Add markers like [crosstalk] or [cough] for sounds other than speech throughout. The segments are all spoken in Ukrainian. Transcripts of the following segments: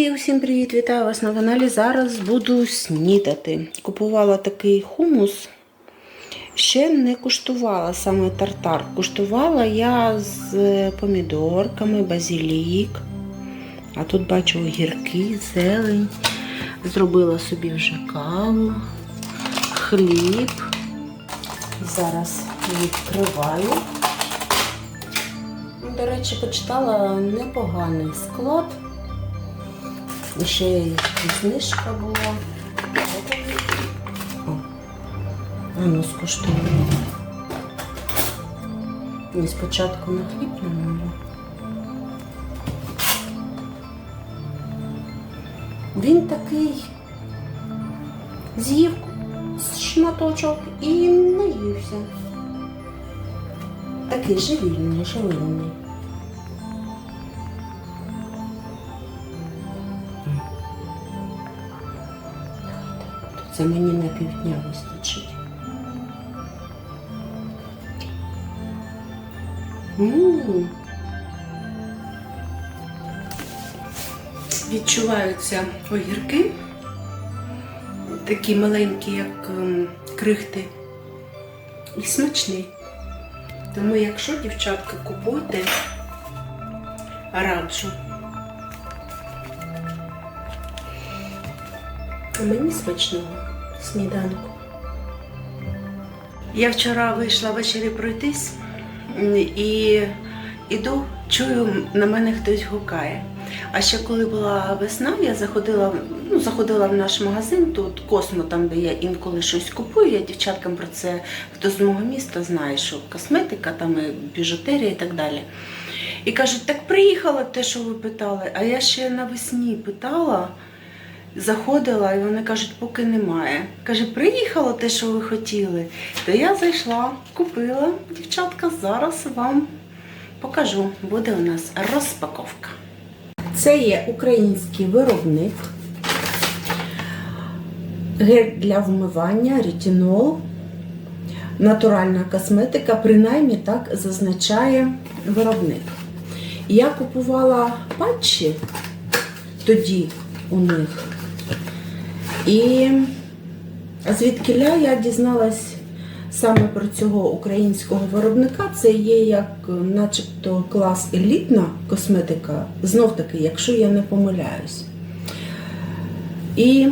І усім привіт, вітаю вас на каналі. Зараз буду снідати. Купувала такий хумус. Ще не куштувала саме тартар. Куштувала я з помідорками, базилік. А тут бачу огірки, зелень. Зробила собі вже каву, хліб. Зараз відкриваю. До речі, почитала непоганий склад. І ще знижка була. О, а ну скуштуємо. Ні, спочатку на хліб намалю. Він такий з'їв шматочок і наївся. Такий живільний, живильний. Це мені на півдня вистачить. М. Відчуваються огірки, такі маленькі, як ем, крихти, і смачні. Тому, якщо дівчатка купуйте, раджу. Мені смачного сніданку. Я вчора вийшла ввечері пройтись і іду, чую, на мене хтось гукає. А ще коли була весна, я заходила, ну, заходила в наш магазин, тут Космо, там, де я інколи щось купую. Я дівчаткам про це, хто з мого міста знає, що косметика, там і біжутерія і так далі. І кажуть, так приїхала те, що ви питали. А я ще навесні питала, заходила, і вони кажуть, поки немає. Каже, приїхало те, що ви хотіли. То я зайшла, купила. Дівчатка, зараз вам покажу. Буде у нас розпаковка. Це є український виробник. Гель для вмивання, ретинол, натуральна косметика, принаймні так зазначає виробник. Я купувала патчі тоді у них. І звідкиля я дізналась саме про цього українського виробника. Це є як начебто клас елітна косметика, знов таки, якщо я не помиляюсь. І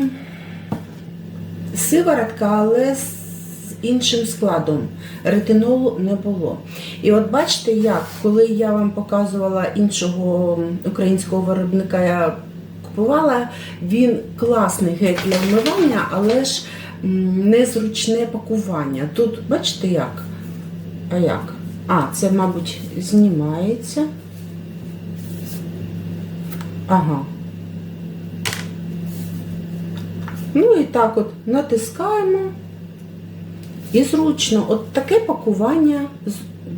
сиворотка, але з іншим складом. Ретинолу не було. І от бачите, як, коли я вам показувала іншого українського виробника, я купувала, він класний гель для вмивання, але ж незручне пакування. Тут, бачите як? А як? А, це, мабуть, знімається. Ага. Ну і так от натискаємо. І зручно, от таке пакування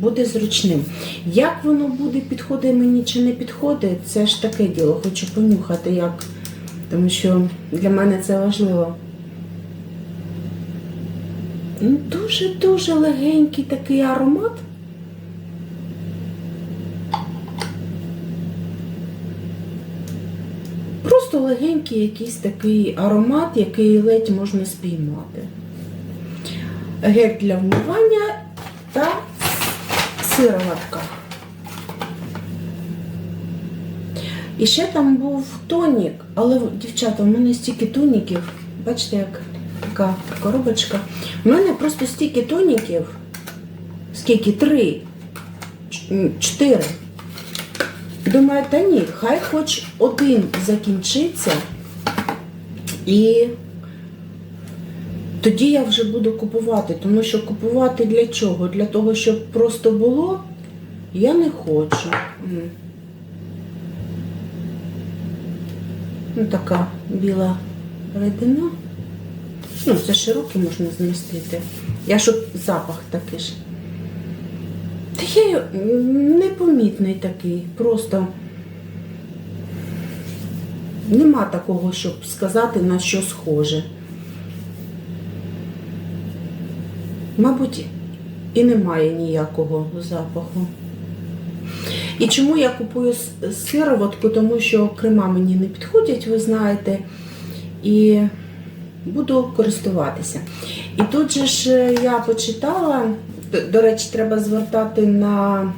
буде зручним. Як воно буде, підходить мені чи не підходить, це ж таке діло. Хочу понюхати, як. Тому що для мене це важливо. Ну, Дуже-дуже легенький такий аромат. Просто легенький якийсь такий аромат, який ледь можна спіймати гель для вмивання та сироватка. І ще там був тонік, але, дівчата, в мене стільки тоніків. Бачите, як така коробочка. У мене просто стільки тоніків. Скільки? Три, чотири. Думаю, та ні, хай хоч один закінчиться. І тоді я вже буду купувати, тому що купувати для чого? Для того, щоб просто було, я не хочу. Ну, така біла рідина. Ну, це широке можна змістити. Я щоб запах такий ж. Та я непомітний такий, просто нема такого, щоб сказати, на що схоже. Мабуть, і немає ніякого запаху. І чому я купую сироватку? Тому що крема мені не підходять, ви знаєте, і буду користуватися. І тут же ж е, я почитала, до речі, треба звертати на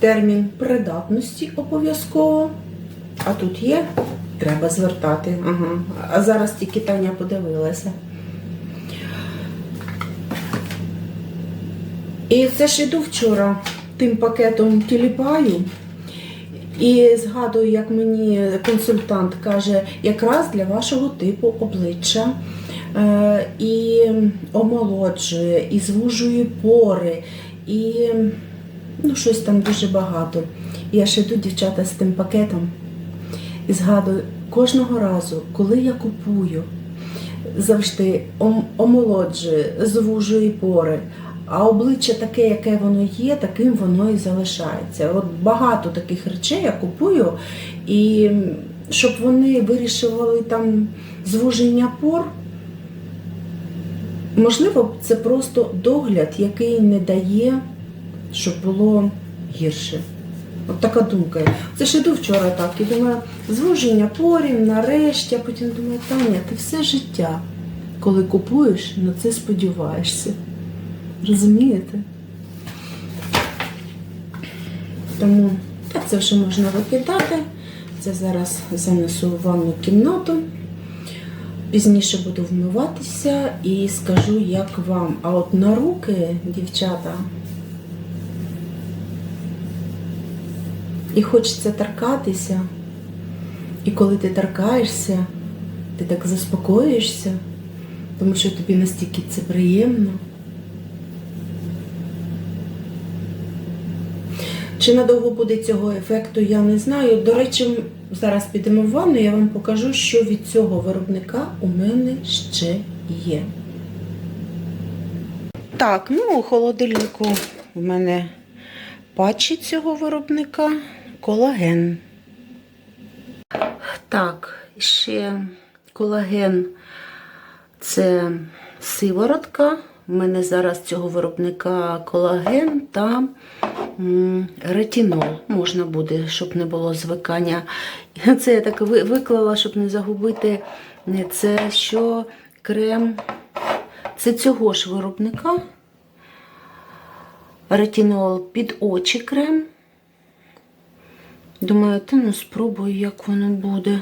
термін придатності обов'язково. А тут є, треба звертати. Ага. А зараз тільки Таня подивилася. І це ж іду вчора тим пакетом тіліпаю. І згадую, як мені консультант каже, якраз для вашого типу обличчя е, і омолоджує, і звужує пори, і ну, щось там дуже багато. І я ще йду, дівчата, з тим пакетом і згадую, кожного разу, коли я купую, завжди ом- омолоджує, звужує пори. А обличчя таке, яке воно є, таким воно і залишається. От багато таких речей я купую, і щоб вони вирішували там звуження пор, можливо, це просто догляд, який не дає, щоб було гірше. От така думка. Це ж іду вчора так і думаю, звуження порів, нарешті, а потім думаю, Таня, ти все життя, коли купуєш, на це сподіваєшся. Розумієте? Тому так це вже можна викидати. Це зараз занесу в ванну кімнату. Пізніше буду вмиватися і скажу, як вам. А от на руки, дівчата, і хочеться торкатися. І коли ти торкаєшся, ти так заспокоїшся, тому що тобі настільки це приємно. Чи надовго буде цього ефекту, я не знаю. До речі, зараз підемо в ванну, я вам покажу, що від цього виробника у мене ще є. Так, ну у холодильнику в мене патчі цього виробника колаген. Так, ще колаген це сиворотка. У мене зараз цього виробника колаген та м, ретинол. Можна буде, щоб не було звикання. [laughs] Це я так виклала, щоб не загубити. Це що крем. Це цього ж виробника. Ретинол під очі крем. Думаю, та ну спробую, як воно буде.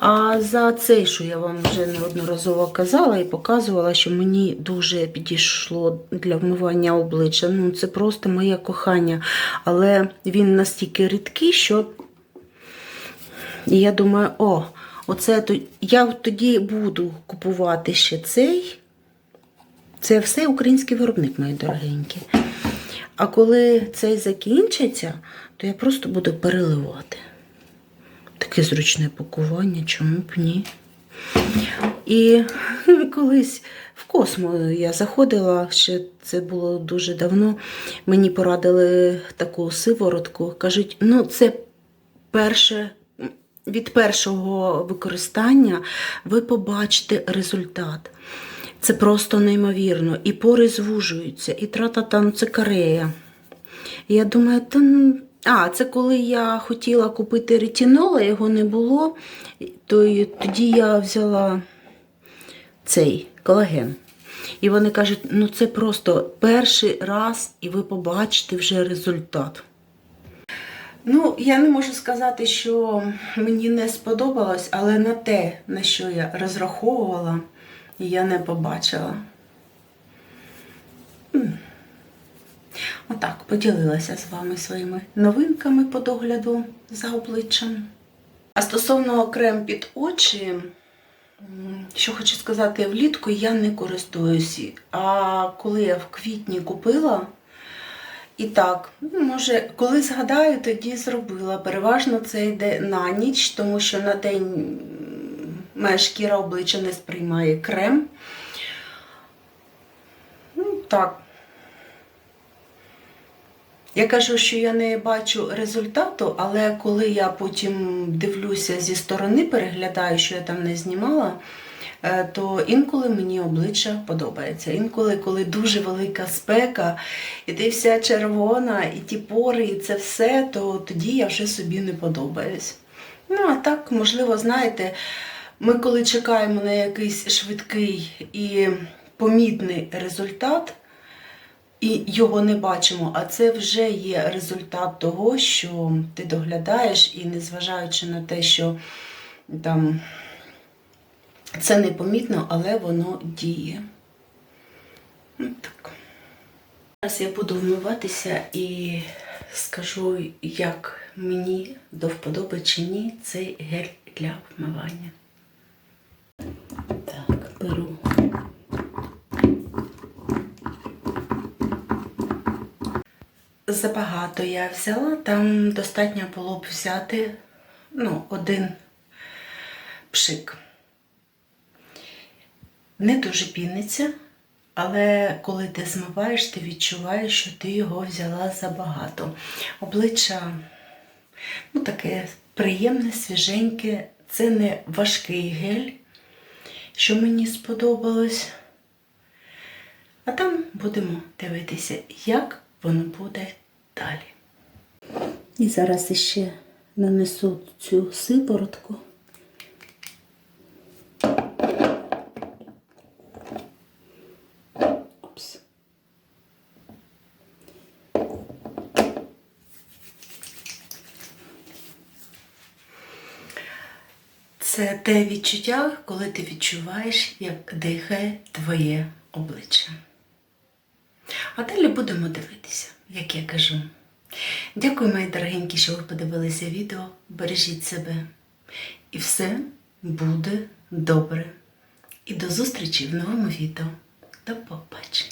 А за цей, що я вам вже неодноразово казала і показувала, що мені дуже підійшло для вмивання обличчя. Ну, це просто моє кохання. Але він настільки рідкий, що я думаю, о, оце я тоді буду купувати ще цей. Це все український виробник, мої дорогенькі. А коли цей закінчиться, то я просто буду переливати. Таке зручне пакування, чому б ні. І [laughs] колись в космо я заходила, ще це було дуже давно. Мені порадили таку сиворотку. Кажуть, ну це перше. Від першого використання ви побачите результат. Це просто неймовірно. І пори звужуються, і тра-та-та, ну це Корея. Я думаю, та ну, а, це коли я хотіла купити ретинол, а його не було, то тоді я взяла цей колаген. І вони кажуть, ну це просто перший раз, і ви побачите вже результат. Ну, я не можу сказати, що мені не сподобалось, але на те, на що я розраховувала, я не побачила. Отак, поділилася з вами своїми новинками по догляду за обличчям. А стосовно крем під очі, що хочу сказати, влітку я не користуюся. А коли я в квітні купила, і так, ну, може, коли згадаю, тоді зробила. Переважно це йде на ніч, тому що на день моя шкіра обличчя не сприймає крем. Ну, так. Я кажу, що я не бачу результату, але коли я потім дивлюся зі сторони, переглядаю, що я там не знімала, е, то інколи мені обличчя подобається. Інколи, коли дуже велика спека, і ти вся червона, і ті пори, і це все, то тоді я вже собі не подобаюсь. Ну, а так, можливо, знаєте, ми коли чекаємо на якийсь швидкий і помітний результат, і його не бачимо, а це вже є результат того, що ти доглядаєш, і незважаючи на те, що там це непомітно, але воно діє. Ну, так. Зараз я буду вмиватися і скажу, як мені до вподоби чи ні цей гель для вмивання. Так, беру. Забагато я взяла, там достатньо було б взяти ну, один пшик. Не дуже піниться, але коли ти змиваєш, ти відчуваєш, що ти його взяла забагато. Обличчя ну, таке приємне, свіженьке. Це не важкий гель, що мені сподобалось. А там будемо дивитися, як воно буде далі. І зараз іще нанесу цю сиворотку. Це те відчуття, коли ти відчуваєш, як дихає твоє обличчя. А далі будемо дивитися, як я кажу. Дякую, мої дорогенькі, що ви подивилися відео. Бережіть себе. І все буде добре. І до зустрічі в новому відео. До побачення.